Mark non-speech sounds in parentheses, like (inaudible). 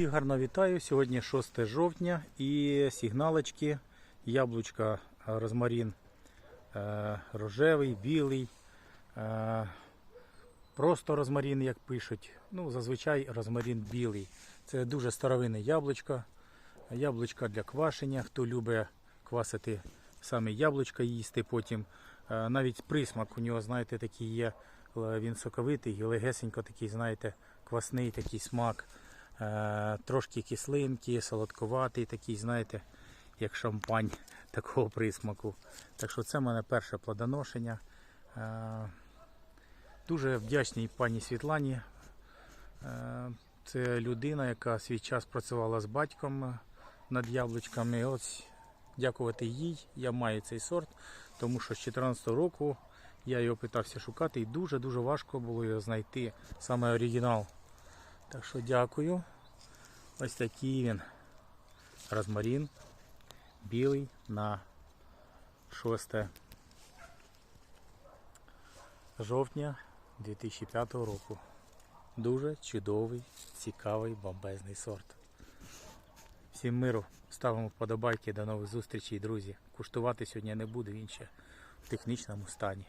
Всіх гарно вітаю. Сьогодні 6 жовтня і сигналочки, яблучка, е, розмарин е, рожевий, білий, е, просто розмарин, як пишуть. Ну, зазвичай розмарин білий. Це дуже старовинне яблучко. Яблучка для квашення. Хто любить квасити саме яблучка їсти потім. Навіть присмак у нього, знаєте, такий є. Він соковитий і легесенько такий, знаєте, квасний такий смак. Е, Трошки кислинки, солодкуватий такий, знаєте, як шампань (laughs) такого присмаку. Так що це в мене перше плодоношення. Е, Дуже вдячний пані Світлані. Е, Це людина, яка свій час працювала з батьком над яблучками. Ось дякувати їй. Я маю цей сорт, тому що з 2014 року я його питався шукати і дуже-дуже важко було його знайти, саме оригінал. Так що дякую. Ось такий він. Розмарин. Білий на 6 жовтня 2005 року. Дуже чудовий, цікавий, бомбезний сорт. Всім миру, ставимо вподобайки, до нових зустрічей, друзі. Куштувати сьогодні не буду, він ще в технічному стані.